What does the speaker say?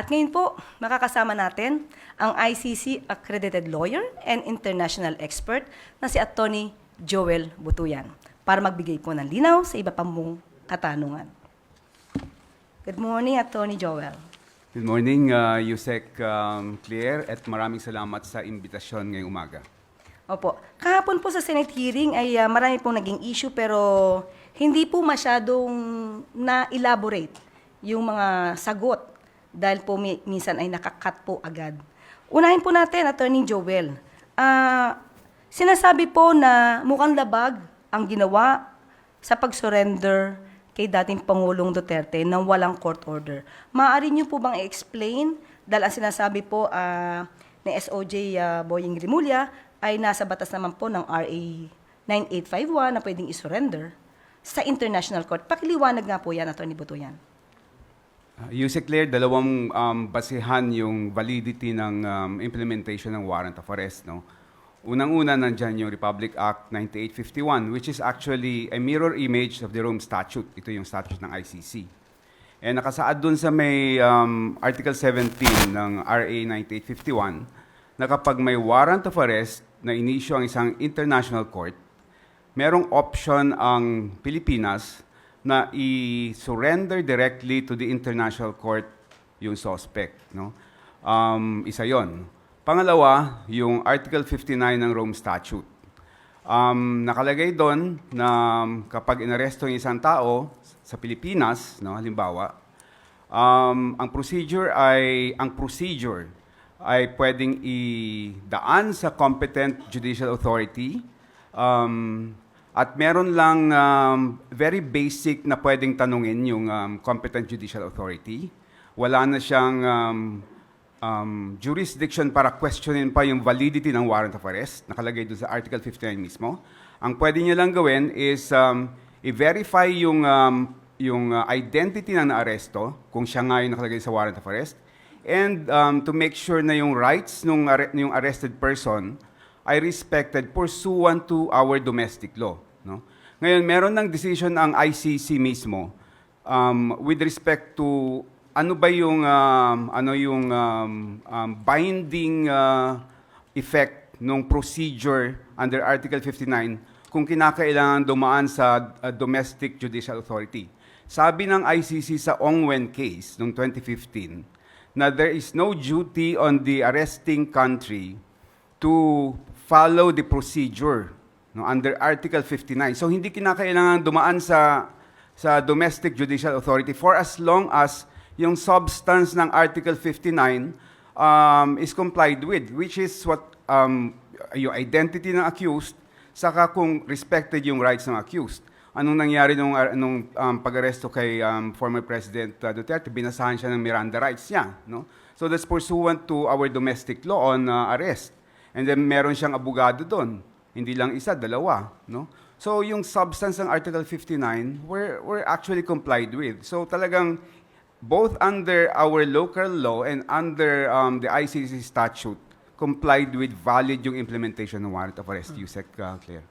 At ngayon po, makakasama natin ang ICC accredited lawyer and international expert na si Attorney Joel Butuyan para magbigay po ng linaw sa iba pang mong katanungan. Good morning, Attorney Joel. Good morning, uh, Yusek um, Claire, at maraming salamat sa imbitasyon ngayong umaga. Opo. Kahapon po sa Senate hearing ay ah, marami pong naging issue pero hindi po masyadong na-elaborate yung mga sagot dahil po mi- minsan ay nakakat po agad. Unahin po natin, Attorney Joel. Ah, sinasabi po na mukhang labag ang ginawa sa pag-surrender kay dating Pangulong Duterte nang walang court order. Maaari niyo po bang i-explain dahil ang sinasabi po ah, ni SOJ ah, Boying Rimulya ay nasa batas naman po ng RA 9851 na pwedeng i-surrender sa international court. Pakiliwanag nga po yan, Atty. Butuyan. Uh, Yusek Claire, dalawang um, basihan yung validity ng um, implementation ng warrant of arrest. No? Unang-una nandyan yung Republic Act 9851, which is actually a mirror image of the Rome Statute. Ito yung statute ng ICC. And nakasaad dun sa may um, Article 17 ng RA 9851 na kapag may warrant of arrest na inisyo ang isang international court, merong option ang Pilipinas na i-surrender directly to the international court yung suspect. No? Um, isa yon. Pangalawa, yung Article 59 ng Rome Statute. Um, nakalagay doon na kapag inaresto yung isang tao sa Pilipinas, no, halimbawa, um, ang procedure ay ang procedure ay pwedeng idaan sa competent judicial authority um, at meron lang um, very basic na pwedeng tanungin yung um, competent judicial authority. Wala na siyang um, um, jurisdiction para questionin pa yung validity ng warrant of arrest. Nakalagay doon sa Article 59 mismo. Ang pwede niya lang gawin is um, i-verify yung, um, yung uh, identity ng naaresto, kung siya nga yung nakalagay sa warrant of arrest, and um, to make sure na yung rights ng yung arrested person ay respected pursuant to our domestic law. No? Ngayon, meron ng decision ang ICC mismo um, with respect to ano ba yung um, ano yung um, um, binding uh, effect ng procedure under Article 59 kung kinakailangan dumaan sa uh, domestic judicial authority. Sabi ng ICC sa Ongwen case noong 2015 na there is no duty on the arresting country to follow the procedure no, under Article 59. So hindi kinakailangan dumaan sa sa domestic judicial authority for as long as yung substance ng Article 59 um, is complied with, which is what um, yung identity ng accused, saka kung respected yung rights ng accused. Anong nangyari nung, nung um, pag-aresto kay um, former President uh, Duterte? Binasahan siya ng Miranda rights niya. No? So that's pursuant to our domestic law on uh, arrest. And then meron siyang abogado doon. Hindi lang isa, dalawa. No? So yung substance ng Article 59, we're, we're actually complied with. So talagang both under our local law and under um, the ICC statute, complied with valid yung implementation warrant of arrest, Yusek uh, Claire.